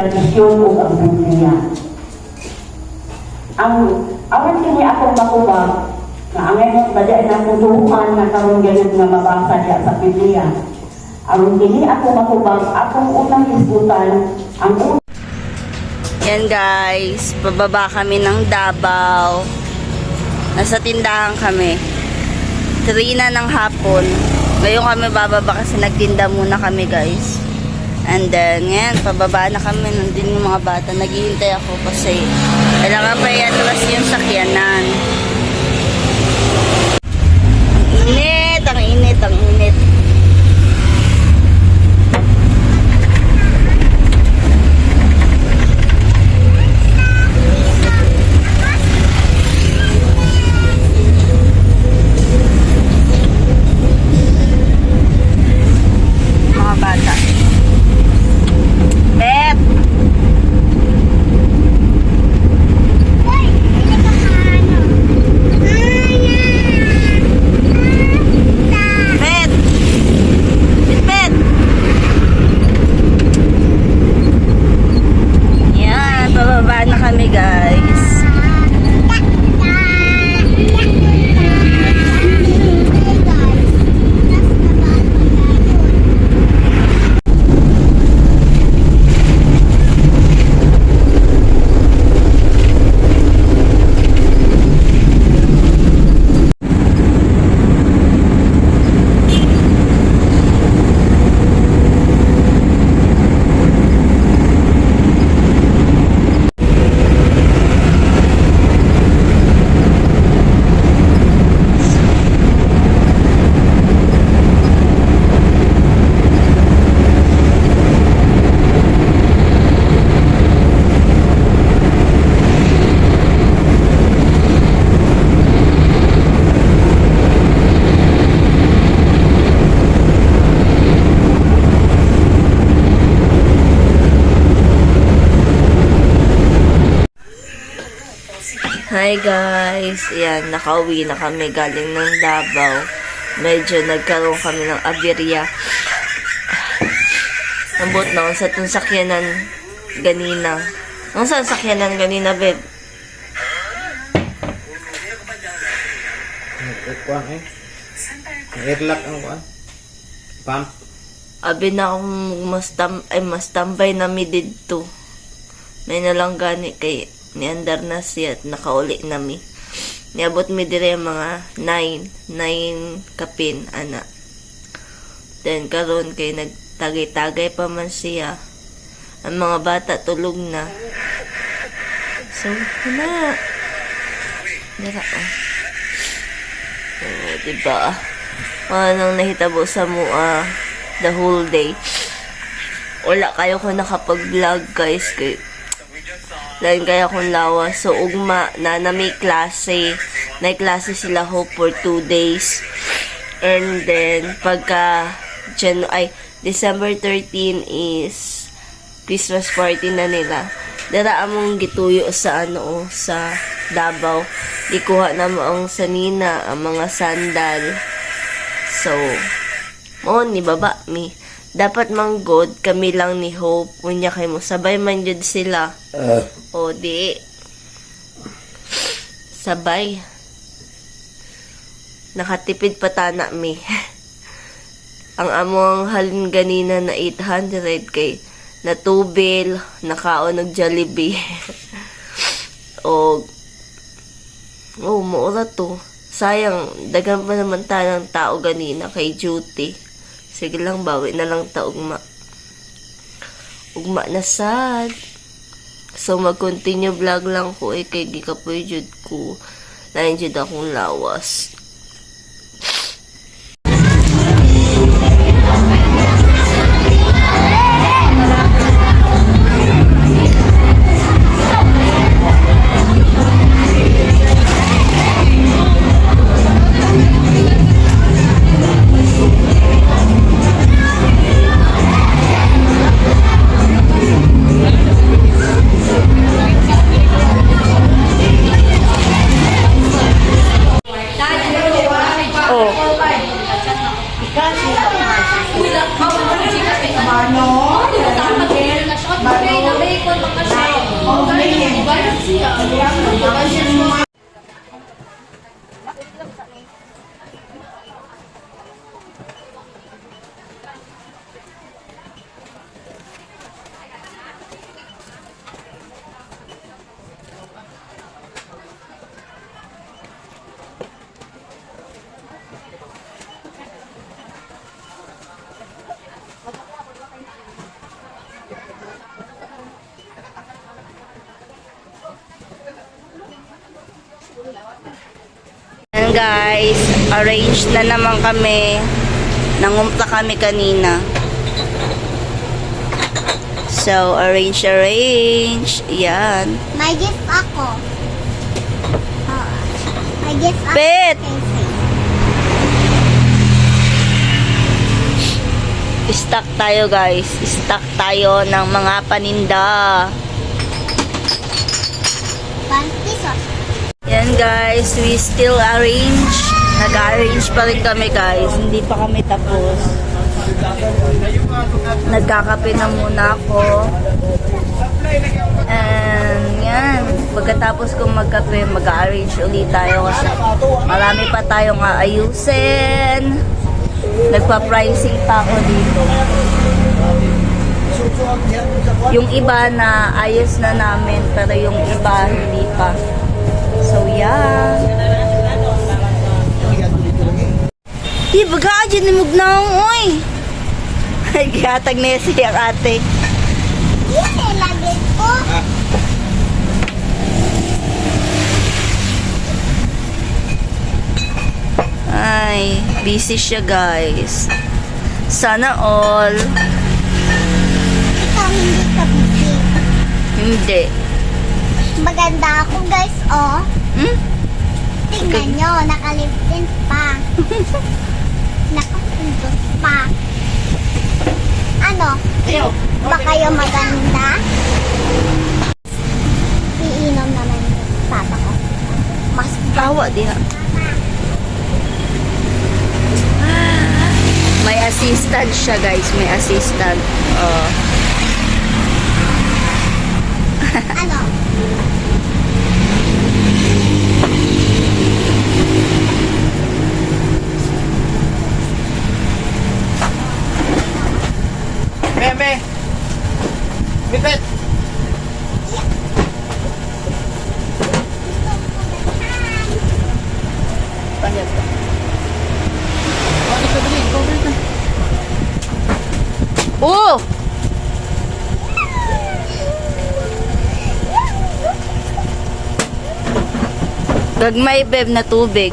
tradisyon o ang Biblia. Ang awan kini akong makubag na ang ngayon badya na akong tuhuan na karon ganun nga mabasa diya sa Biblia. Ang kini ako makubag akong unang hisgutan ang unang Yan guys, pababa kami ng Davao. Nasa tindahan kami. 3 na ng hapon. Ngayon kami bababa kasi nagtinda muna kami guys. And then, ngayon, pababa na kami. Nandun yung mga bata. Naghihintay ako kasi kailangan pa i-atras yung sakyanan. Ang init, ang init, ang init. Mga bata. Bet! Bet! Bet, Bet! Yan, pababa na kami guys. Hi guys! Yan, nakauwi na kami galing ng Davao. Medyo nagkaroon kami ng aberya. Nambot na ako sa itong sakyanan ganina. Ang saan sakyanan ganina, babe? Kuan eh. Airlock ang kuan. Pump. Abi na akong mas, tam, ay, mas tambay na mi didto. May nalang gani kay niandar na siya at nakauli na mi. Niabot mi dire mga 9, 9 kapin, ana. Then karon kay nagtagay-tagay pa man siya. Ang mga bata tulog na. So, na. Dara, oh. Eh, diba? Anong nahitabo sa mua the whole day. Wala kayo ko nakapag-vlog guys. Kay, Lain kaya kong lawas. So, ugma na na may klase. Na klase sila ho for two days. And then, pagka Jan ay, December 13 is Christmas party na nila. Dara among gituyo sa ano, oh, sa Davao. Ikuha na ang sanina, ang mga sandal. So, mo ni baba mi. Dapat mang God, kami lang ni Hope. Unya kay mo, sabay man jud sila. O di. Sabay. Nakatipid pa tana mi. ang among halin ganina na 800 kay natubil, nakaon og Jollibee. og Oh, mura to. Sayang, dagan pa naman tayo ng tao ganina kay duty. Sige lang, bawi na lang ta ugma. Ugma na sad. So, mag-continue vlog lang ko eh, kay di ka po jud ko. Lain jud akong lawas. Kasi, Mano, Mano, Mano, Mano, Ayan guys, arranged na naman kami. Nangumpla kami kanina. So, arrange, arrange. Yan. May gift ako. Oo. May gift ako. Pet! Stock tayo guys. Stock tayo ng mga paninda. Piso. Yan guys, we still arrange. Nag-arrange pa rin kami guys. Hindi pa kami tapos. Nagkakape na muna ako. And yan, pagkatapos kong magkape, mag-arrange ulit tayo kasi marami pa tayong aayusin. Nagpa-pricing pa ako dito. Yung iba na ayos na namin, pero yung iba hindi pa. So, yeah. Di, baga, dyan ni Mugnaong, oy. Ay, gatag na yan siya, ate. Yan eh, lagi ko. Ay, busy siya, guys. Sana all. Ikaw hindi ka busy. Hindi. Maganda ako guys, oh. Hmm? Tingnan nyo, nakalipin pa. Nakapundot pa. Ano? Ba kayo maganda? Iinom naman yung papa ko. Mas Tawa diha. May assistant siya, guys. May assistant. Oh. ano? Gagmay beb na tubig.